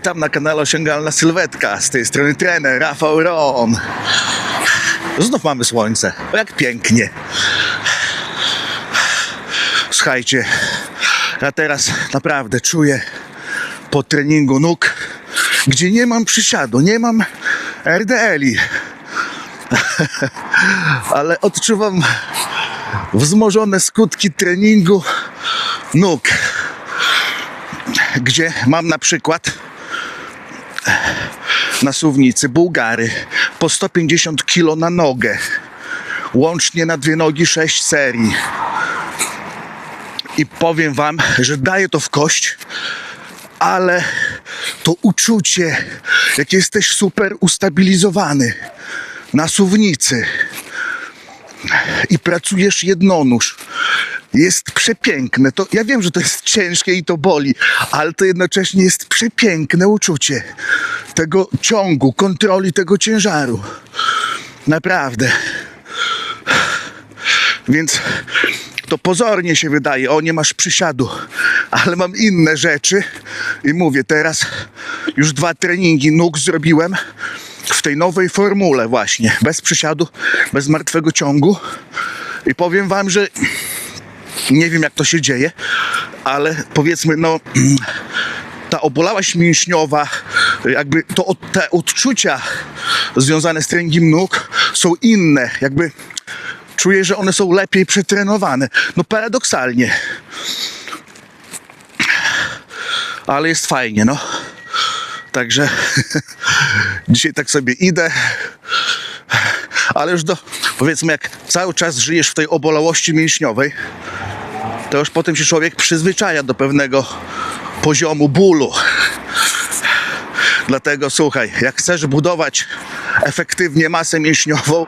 Witam na kanale Osiągalna Sylwetka. Z tej strony trener Rafał Ron. Znów mamy słońce. O, Jak pięknie. Słuchajcie, ja teraz naprawdę czuję po treningu nóg, gdzie nie mam przysiadu, nie mam RDL-i, ale odczuwam wzmożone skutki treningu nóg, gdzie mam na przykład na suwnicy Bułgary po 150 kg na nogę, łącznie na dwie nogi 6 serii. I powiem wam, że daje to w kość, ale to uczucie, jak jesteś super ustabilizowany na suwnicy i pracujesz jednonóż, jest przepiękne. To, ja wiem, że to jest ciężkie i to boli, ale to jednocześnie jest przepiękne uczucie tego ciągu, kontroli tego ciężaru. Naprawdę. Więc to pozornie się wydaje, o nie masz przysiadu, ale mam inne rzeczy i mówię teraz, już dwa treningi nóg zrobiłem w tej nowej formule właśnie, bez przysiadu, bez martwego ciągu i powiem wam, że nie wiem jak to się dzieje, ale powiedzmy no ta obolałaś mięśniowa, jakby to od, te odczucia związane z treningiem nóg są inne, jakby czuję, że one są lepiej przetrenowane. No paradoksalnie. Ale jest fajnie, no. Także dzisiaj tak sobie idę. Ale już do, powiedzmy, jak cały czas żyjesz w tej obolałości mięśniowej, to już potem się człowiek przyzwyczaja do pewnego poziomu bólu. Dlatego słuchaj, jak chcesz budować efektywnie masę mięśniową,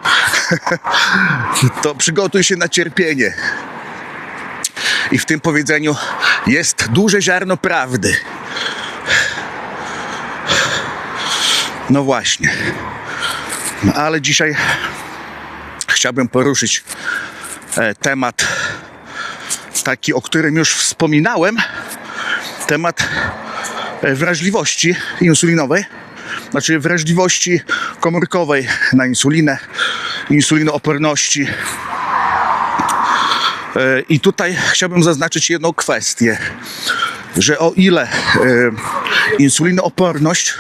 to przygotuj się na cierpienie. I w tym powiedzeniu jest duże ziarno prawdy. No właśnie. Ale dzisiaj chciałbym poruszyć e, temat taki, o którym już wspominałem. Temat wrażliwości insulinowej, znaczy wrażliwości komórkowej na insulinę, insulinooporności. E, I tutaj chciałbym zaznaczyć jedną kwestię, że o ile e, insulinooporność,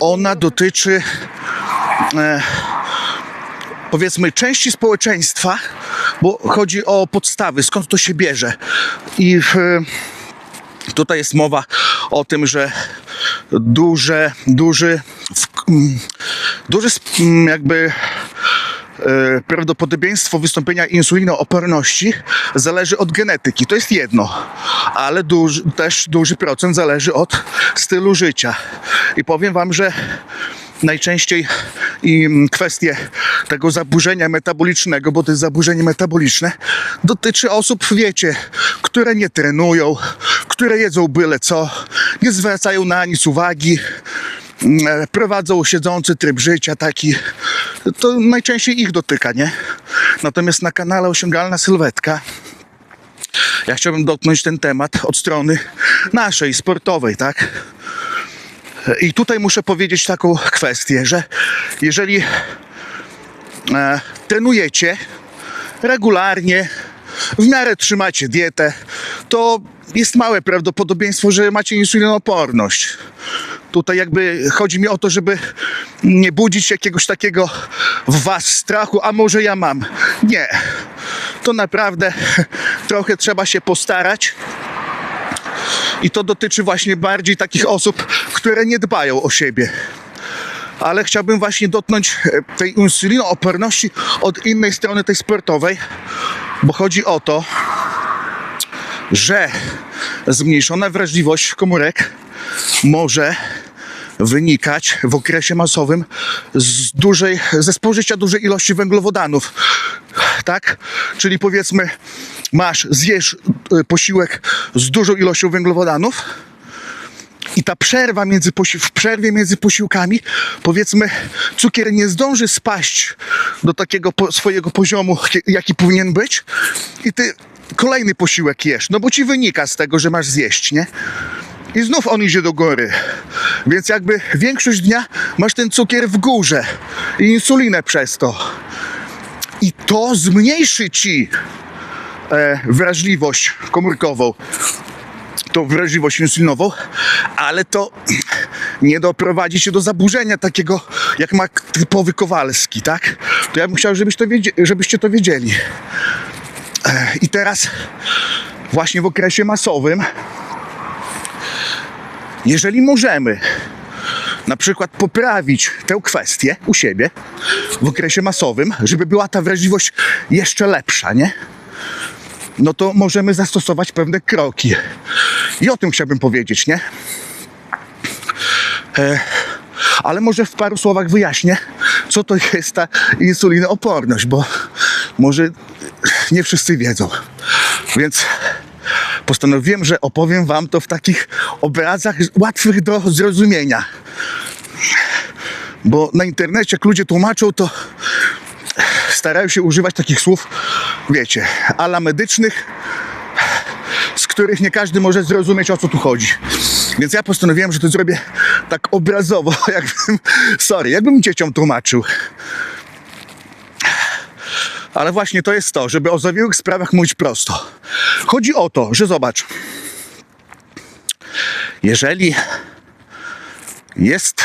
ona dotyczy e, powiedzmy części społeczeństwa, bo chodzi o podstawy, skąd to się bierze. I e, Tutaj jest mowa o tym, że duże, duży, mm, duże sp- mm, jakby e, prawdopodobieństwo wystąpienia insulinooporności zależy od genetyki. To jest jedno, ale duży, też duży procent zależy od stylu życia. I powiem Wam, że najczęściej i mm, kwestie tego zaburzenia metabolicznego, bo to jest zaburzenie metaboliczne, dotyczy osób, wiecie, które nie trenują, które jedzą byle co, nie zwracają na nic uwagi, mm, e, prowadzą siedzący tryb życia taki, to najczęściej ich dotyka, nie? Natomiast na kanale Osiągalna Sylwetka ja chciałbym dotknąć ten temat od strony naszej, sportowej, tak? I tutaj muszę powiedzieć taką kwestię, że jeżeli e, trenujecie regularnie, w miarę trzymacie dietę, to jest małe prawdopodobieństwo, że macie insulinooporność. Tutaj jakby chodzi mi o to, żeby nie budzić jakiegoś takiego w was strachu, a może ja mam. Nie. To naprawdę trochę trzeba się postarać. I to dotyczy właśnie bardziej takich osób, które nie dbają o siebie. Ale chciałbym właśnie dotknąć e, tej insulinooporności od innej strony, tej sportowej, bo chodzi o to, że zmniejszona wrażliwość komórek może wynikać w okresie masowym z dużej, ze spożycia dużej ilości węglowodanów. Tak? Czyli powiedzmy, masz, zjesz y, posiłek z dużą ilością węglowodanów i ta przerwa między w przerwie między posiłkami, powiedzmy, cukier nie zdąży spaść do takiego po- swojego poziomu, jaki powinien być i ty kolejny posiłek jesz, no bo ci wynika z tego, że masz zjeść, nie? i znów on idzie do góry. Więc jakby większość dnia masz ten cukier w górze i insulinę przez to. I to zmniejszy ci e, wrażliwość komórkową, tą wrażliwość insulinową, ale to nie doprowadzi się do zaburzenia takiego, jak ma typowy Kowalski, tak? To ja bym chciał, żebyś to żebyście to wiedzieli. E, I teraz właśnie w okresie masowym, jeżeli możemy na przykład poprawić tę kwestię u siebie w okresie masowym, żeby była ta wrażliwość jeszcze lepsza, nie? No to możemy zastosować pewne kroki. I o tym chciałbym powiedzieć, nie? E, ale może w paru słowach wyjaśnię, co to jest ta insulinooporność, bo może nie wszyscy wiedzą. Więc postanowiłem, że opowiem Wam to w takich obrazach łatwych do zrozumienia. Bo na internecie, jak ludzie tłumaczą, to starają się używać takich słów, wiecie, ala medycznych, z których nie każdy może zrozumieć, o co tu chodzi. Więc ja postanowiłem, że to zrobię tak obrazowo, jakbym, sorry, jakbym dzieciom tłumaczył. Ale właśnie to jest to, żeby o zawiłych sprawach mówić prosto. Chodzi o to, że zobacz, jeżeli jest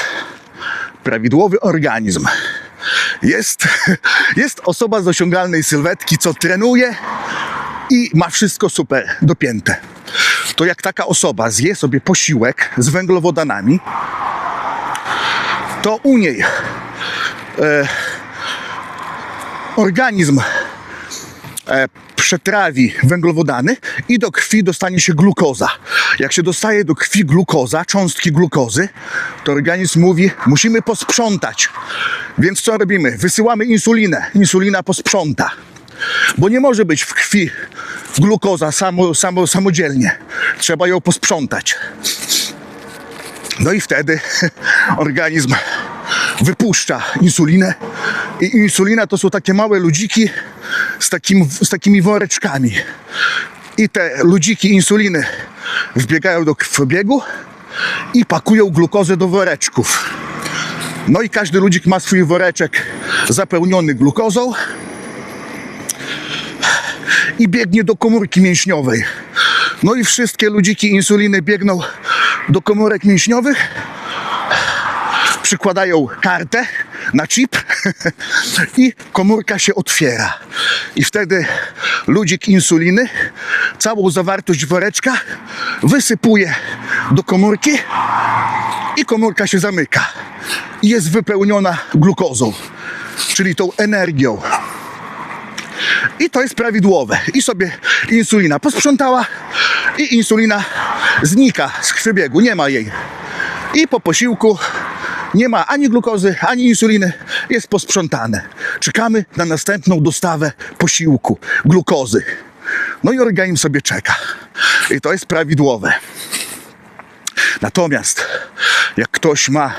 prawidłowy organizm, jest, jest osoba z osiągalnej sylwetki, co trenuje i ma wszystko super dopięte. To jak taka osoba zje sobie posiłek z węglowodanami, to u niej e, organizm e, przetrawi węglowodany i do krwi dostanie się glukoza. Jak się dostaje do krwi glukoza, cząstki glukozy, to organizm mówi, musimy posprzątać. Więc co robimy? Wysyłamy insulinę. Insulina posprząta. Bo nie może być w krwi glukoza samo, samo, samodzielnie. Trzeba ją posprzątać. No i wtedy organizm wypuszcza insulinę. I insulina to są takie małe ludziki z, takim, z takimi woreczkami. I te ludziki insuliny wbiegają do krwobiegu i pakują glukozę do woreczków. No i każdy ludzik ma swój woreczek zapełniony glukozą i biegnie do komórki mięśniowej. No i wszystkie ludziki insuliny biegną do komórek mięśniowych, przykładają kartę na chip i komórka się otwiera. I wtedy ludzik insuliny całą zawartość woreczka wysypuje do komórki i komórka się zamyka. I jest wypełniona glukozą, czyli tą energią. I to jest prawidłowe. I sobie insulina posprzątała i insulina znika z krwiobiegu, nie ma jej. I po posiłku nie ma ani glukozy, ani insuliny, jest posprzątane. Czekamy na następną dostawę posiłku, glukozy. No i organizm sobie czeka. I to jest prawidłowe. Natomiast jak ktoś ma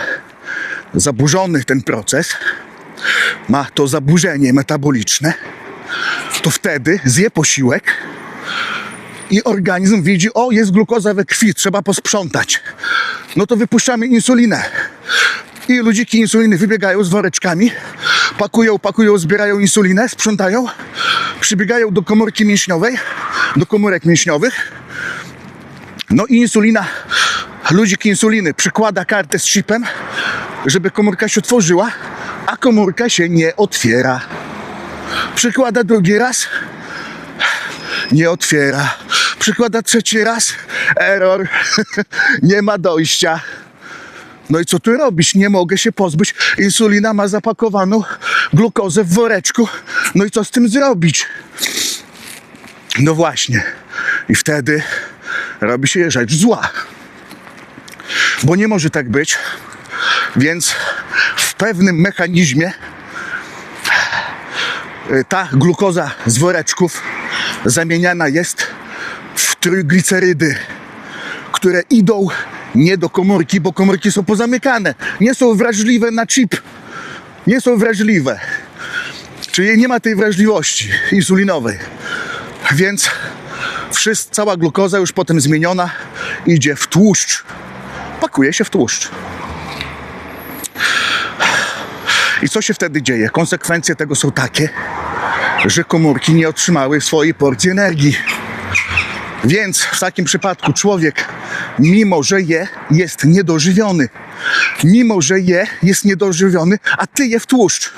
zaburzony ten proces, ma to zaburzenie metaboliczne, to wtedy zje posiłek i organizm widzi, o jest glukoza we krwi, trzeba posprzątać. No to wypuszczamy insulinę. I ludziki insuliny wybiegają z woreczkami, pakują, pakują, zbierają insulinę, sprzątają, przybiegają do komórki mięśniowej, do komórek mięśniowych. No i insulina, ludzik insuliny przykłada kartę z chipem, żeby komórka się otworzyła, a komórka się nie otwiera. Przykłada drugi raz, nie otwiera. Przykłada trzeci raz, error, nie ma dojścia. No i co tu robić? Nie mogę się pozbyć. Insulina ma zapakowaną glukozę w woreczku. No i co z tym zrobić? No właśnie. I wtedy robi się rzecz zła. Bo nie może tak być. Więc w pewnym mechanizmie y, ta glukoza z woreczków zamieniana jest w trójglicerydy, które idą nie do komórki, bo komórki są pozamykane. Nie są wrażliwe na chip. Nie są wrażliwe. Czyli nie ma tej wrażliwości insulinowej. Więc wszyscy, cała glukoza już potem zmieniona idzie w tłuszcz. Pakuje się w tłuszcz. I co się wtedy dzieje? Konsekwencje tego są takie, że komórki nie otrzymały swojej porcji energii. Więc w takim przypadku człowiek, mimo że je, jest niedożywiony. Mimo że je, jest niedożywiony, a ty je w tłuszcz.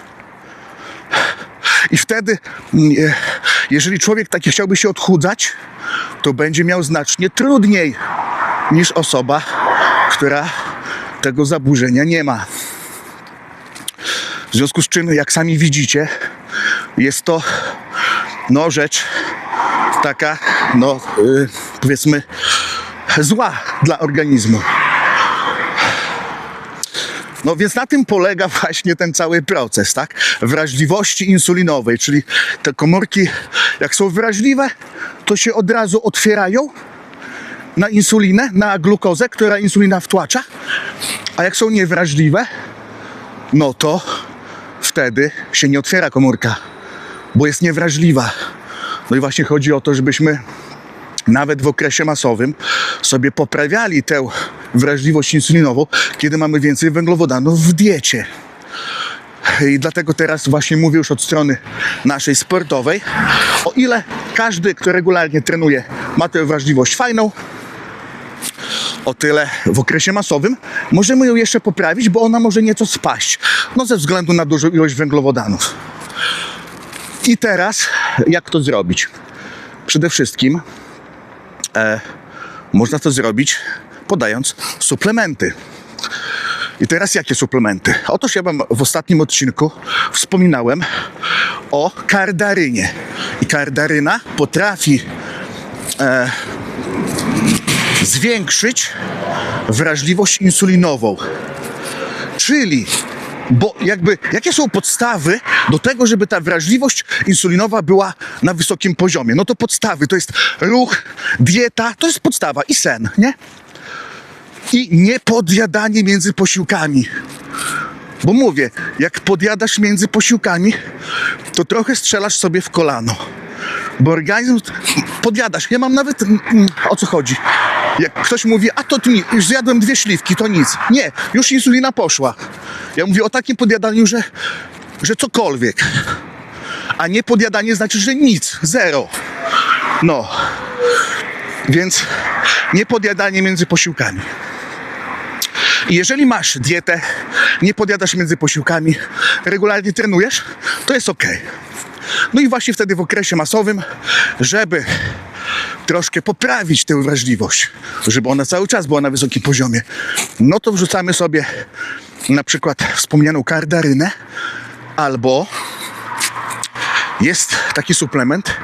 I wtedy, mm, e, jeżeli człowiek taki chciałby się odchudzać, to będzie miał znacznie trudniej niż osoba, która tego zaburzenia nie ma. W związku z czym, jak sami widzicie, jest to no, rzecz taka, no y, powiedzmy, zła dla organizmu. No więc na tym polega właśnie ten cały proces, tak? Wrażliwości insulinowej, czyli te komórki, jak są wrażliwe, to się od razu otwierają na insulinę, na glukozę, która insulina wtłacza, a jak są niewrażliwe, no to wtedy się nie otwiera komórka, bo jest niewrażliwa. No i właśnie chodzi o to, żebyśmy nawet w okresie masowym sobie poprawiali tę wrażliwość insulinową, kiedy mamy więcej węglowodanów w diecie. I dlatego teraz właśnie mówię już od strony naszej sportowej. O ile każdy, kto regularnie trenuje, ma tę wrażliwość fajną, o tyle w okresie masowym możemy ją jeszcze poprawić, bo ona może nieco spaść. No ze względu na dużą ilość węglowodanów. I teraz, jak to zrobić? Przede wszystkim e, można to zrobić podając suplementy. I teraz jakie suplementy? Otóż ja wam w ostatnim odcinku wspominałem o kardarynie. I kardaryna potrafi e, zwiększyć wrażliwość insulinową. Czyli, bo jakby, jakie są podstawy do tego, żeby ta wrażliwość insulinowa była na wysokim poziomie? No to podstawy to jest ruch, dieta, to jest podstawa i sen, nie? I niepodjadanie między posiłkami. Bo mówię, jak podjadasz między posiłkami, to trochę strzelasz sobie w kolano. Bo organizm podjadasz. Ja mam nawet mm, o co chodzi. Jak ktoś mówi, a to ty, już zjadłem dwie śliwki, to nic. Nie, już insulina poszła. Ja mówię o takim podjadaniu, że, że cokolwiek. A nie podjadanie znaczy, że nic, zero. No. Więc nie podjadanie między posiłkami. Jeżeli masz dietę, nie podjadasz między posiłkami, regularnie trenujesz, to jest ok. No i właśnie wtedy w okresie masowym, żeby troszkę poprawić tę wrażliwość, żeby ona cały czas była na wysokim poziomie, no to wrzucamy sobie na przykład wspomnianą kardarynę albo jest taki suplement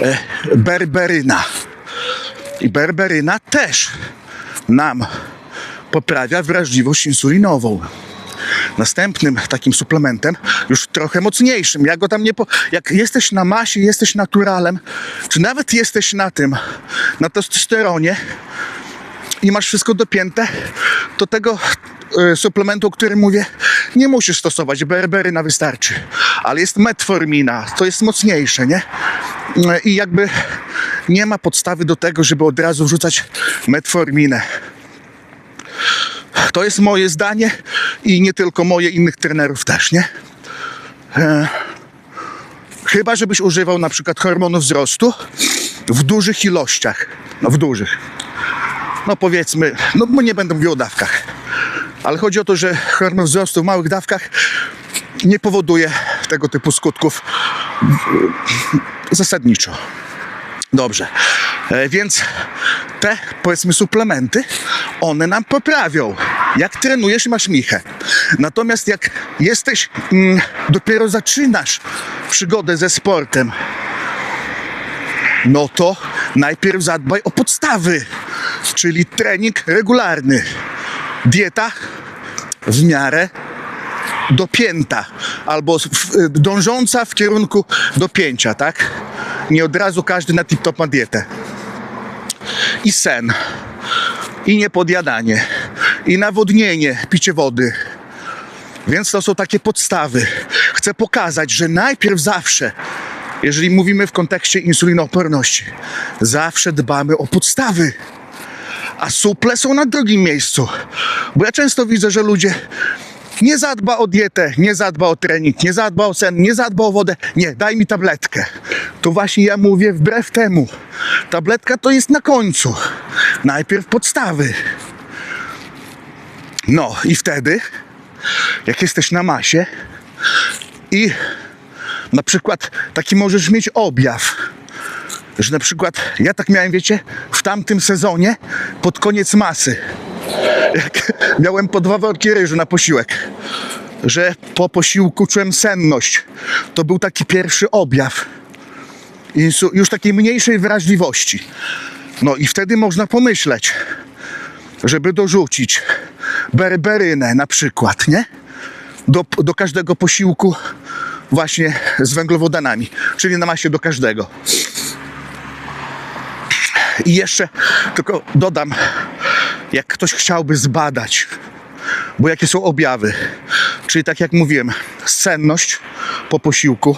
e, berberyna. I berberyna też nam poprawia wrażliwość insulinową. Następnym takim suplementem, już trochę mocniejszym, jak go tam nie po... Jak jesteś na masie, jesteś naturalem, czy nawet jesteś na tym, na testosteronie i masz wszystko dopięte, to tego suplementu, o którym mówię, nie musisz stosować. Berberyna wystarczy. Ale jest metformina, to jest mocniejsze, nie? E, I jakby nie ma podstawy do tego, żeby od razu wrzucać metforminę. To jest moje zdanie i nie tylko moje, innych trenerów też, nie? E, chyba, żebyś używał na przykład hormonu wzrostu w dużych ilościach. No w dużych. No powiedzmy, no nie będę mówił o dawkach. Ale chodzi o to, że hormon wzrostu w małych dawkach nie powoduje tego typu skutków zasadniczo. Dobrze. E, więc te, powiedzmy, suplementy, one nam poprawią, jak trenujesz masz michę. Natomiast jak jesteś, mm, dopiero zaczynasz przygodę ze sportem, no to najpierw zadbaj o podstawy, czyli trening regularny, dieta w miarę dopięta albo dążąca w kierunku dopięcia, tak? Nie od razu każdy na tip-top ma dietę. I sen, i niepodjadanie, i nawodnienie, picie wody. Więc to są takie podstawy. Chcę pokazać, że najpierw zawsze, jeżeli mówimy w kontekście insulinooporności, zawsze dbamy o podstawy. A suple są na drugim miejscu. Bo ja często widzę, że ludzie nie zadba o dietę, nie zadba o trening, nie zadba o sen, nie zadba o wodę. Nie, daj mi tabletkę. To właśnie ja mówię wbrew temu. Tabletka to jest na końcu. Najpierw podstawy. No i wtedy, jak jesteś na masie i na przykład taki możesz mieć objaw, że na przykład ja tak miałem, wiecie, w tamtym sezonie pod koniec masy, jak miałem po dwa worki ryżu na posiłek, że po posiłku czułem senność. To był taki pierwszy objaw. Już takiej mniejszej wrażliwości. No i wtedy można pomyśleć, żeby dorzucić berberynę na przykład, nie? Do, do każdego posiłku właśnie z węglowodanami, czyli na masie do każdego. I jeszcze tylko dodam, jak ktoś chciałby zbadać, bo jakie są objawy, czyli tak jak mówiłem, senność po posiłku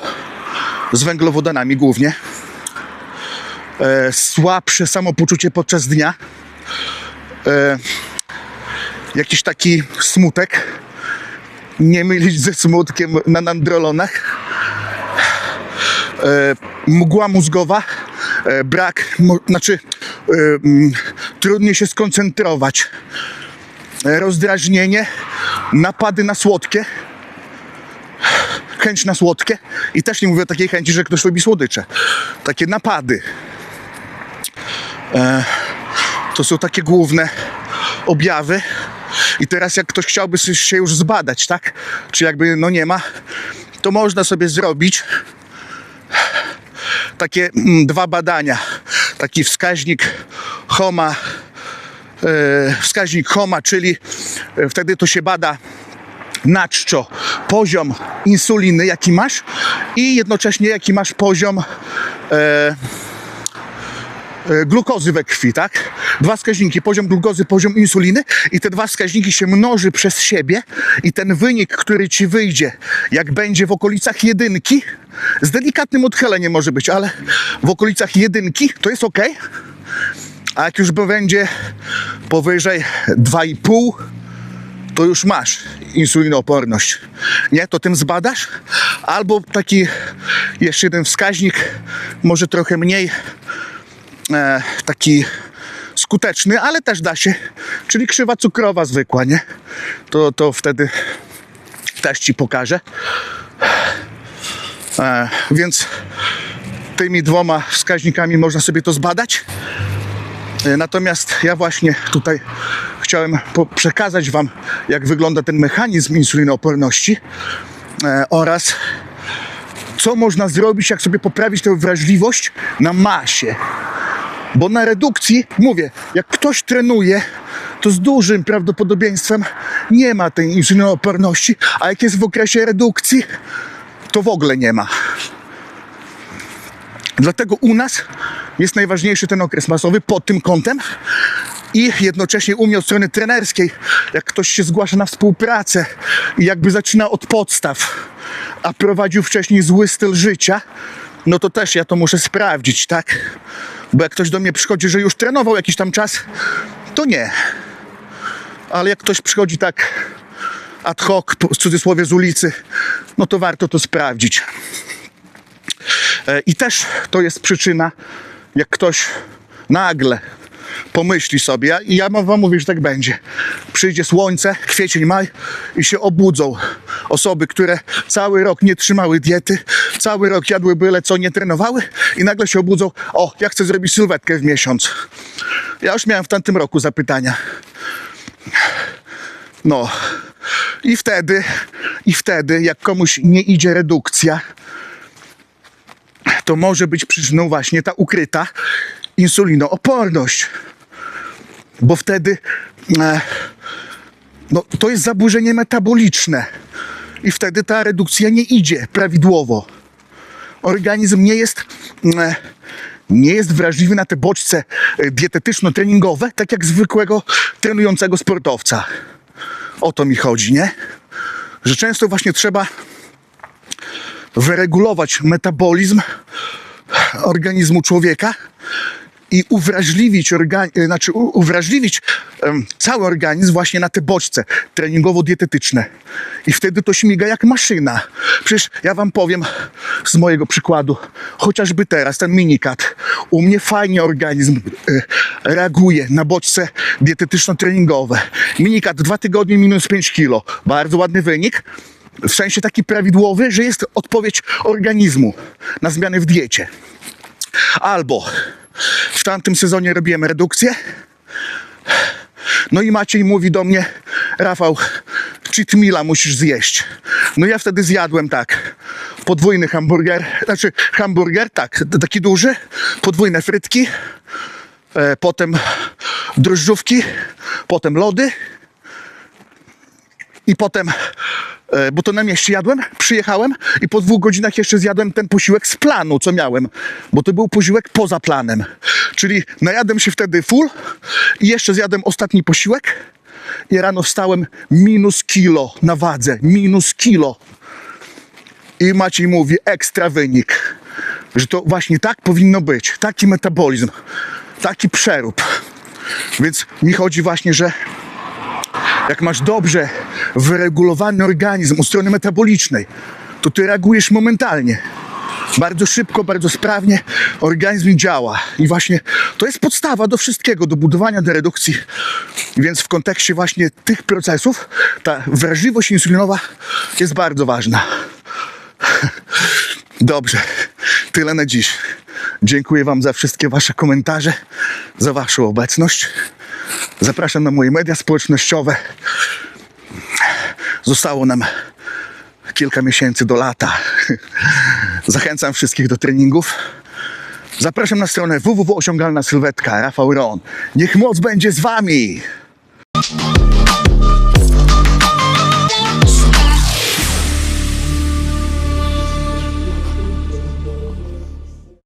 z węglowodanami głównie, e, słabsze samopoczucie podczas dnia, e, jakiś taki smutek, nie mylić ze smutkiem na nandrolonach, e, mgła mózgowa, brak, mo, znaczy e, mm, trudniej się skoncentrować, e, rozdrażnienie, napady na słodkie, chęć na słodkie i też nie mówię o takiej chęci, że ktoś lubi słodycze. Takie napady. E, to są takie główne objawy. I teraz jak ktoś chciałby się już zbadać, tak? Czy jakby no nie ma, to można sobie zrobić takie mm, dwa badania. Taki wskaźnik HOMA, e, wskaźnik HOMA, czyli e, wtedy to się bada na czczo poziom insuliny, jaki masz i jednocześnie jaki masz poziom e, glukozy we krwi, tak? Dwa wskaźniki, poziom glukozy, poziom insuliny i te dwa wskaźniki się mnoży przez siebie i ten wynik, który ci wyjdzie, jak będzie w okolicach jedynki, z delikatnym odchyleniem może być, ale w okolicach jedynki to jest ok. A jak już będzie powyżej 2,5, to już masz insulinooporność. Nie? To tym zbadasz? Albo taki jeszcze jeden wskaźnik, może trochę mniej e, taki skuteczny, ale też da się, czyli krzywa cukrowa zwykła, nie? To, to wtedy też ci pokażę. E, więc tymi dwoma wskaźnikami można sobie to zbadać. E, Natomiast ja właśnie tutaj chciałem przekazać Wam, jak wygląda ten mechanizm insulinooporności e, oraz co można zrobić, jak sobie poprawić tę wrażliwość na masie. Bo na redukcji, mówię, jak ktoś trenuje, to z dużym prawdopodobieństwem nie ma tej insulinooporności, a jak jest w okresie redukcji, to w ogóle nie ma. Dlatego u nas jest najważniejszy ten okres masowy pod tym kątem i jednocześnie u mnie od strony trenerskiej, jak ktoś się zgłasza na współpracę i jakby zaczyna od podstaw, a prowadził wcześniej zły styl życia, no to też ja to muszę sprawdzić, tak? Bo jak ktoś do mnie przychodzi, że już trenował jakiś tam czas, to nie. Ale jak ktoś przychodzi tak ad hoc, w cudzysłowie z ulicy, no to warto to sprawdzić. E, I też to jest przyczyna, jak ktoś nagle pomyśli sobie, i ja wam mówię, że tak będzie. Przyjdzie słońce, kwiecień, maj i się obudzą osoby, które cały rok nie trzymały diety, cały rok jadły byle co, nie trenowały i nagle się obudzą, o, ja chcę zrobić sylwetkę w miesiąc. Ja już miałem w tamtym roku zapytania. No. I wtedy, i wtedy, jak komuś nie idzie redukcja, to może być przyczyną właśnie ta ukryta insulinooporność. Bo wtedy e, no, to jest zaburzenie metaboliczne i wtedy ta redukcja nie idzie prawidłowo. Organizm nie jest, e, nie jest wrażliwy na te bodźce e, dietetyczno-treningowe, tak jak zwykłego trenującego sportowca. O to mi chodzi, nie? Że często właśnie trzeba wyregulować metabolizm organizmu człowieka i uwrażliwić, organi- znaczy u- uwrażliwić em, cały organizm właśnie na te bodźce treningowo-dietetyczne. I wtedy to śmiga jak maszyna. Przecież ja wam powiem z mojego przykładu, chociażby teraz ten minikat. U mnie fajnie organizm e, reaguje na bodźce dietetyczno-treningowe. Minikat dwa tygodnie minus 5 kilo. Bardzo ładny wynik. W sensie taki prawidłowy, że jest odpowiedź organizmu na zmiany w diecie. Albo w tamtym sezonie robiłem redukcję. No i Maciej mówi do mnie, Rafał, cheat meala musisz zjeść. No ja wtedy zjadłem tak, podwójny hamburger, znaczy hamburger, tak, taki duży, podwójne frytki, e, potem drożdżówki, potem lody i potem, bo to na mieście jadłem, przyjechałem i po dwóch godzinach jeszcze zjadłem ten posiłek z planu, co miałem, bo to był posiłek poza planem. Czyli najadłem się wtedy full i jeszcze zjadłem ostatni posiłek i rano wstałem minus kilo na wadze, minus kilo. I Maciej mówi, ekstra wynik, że to właśnie tak powinno być, taki metabolizm, taki przerób. Więc mi chodzi właśnie, że jak masz dobrze wyregulowany organizm u strony metabolicznej, to ty reagujesz momentalnie. Bardzo szybko, bardzo sprawnie organizm działa. I właśnie to jest podstawa do wszystkiego, do budowania, do redukcji. Więc w kontekście właśnie tych procesów ta wrażliwość insulinowa jest bardzo ważna. Dobrze, tyle na dziś. Dziękuję Wam za wszystkie Wasze komentarze, za Waszą obecność. Zapraszam na moje media społecznościowe. Zostało nam kilka miesięcy do lata. Zachęcam wszystkich do treningów. Zapraszam na stronę www.osiągalna sylwetka Rafał Ron. Niech moc będzie z Wami!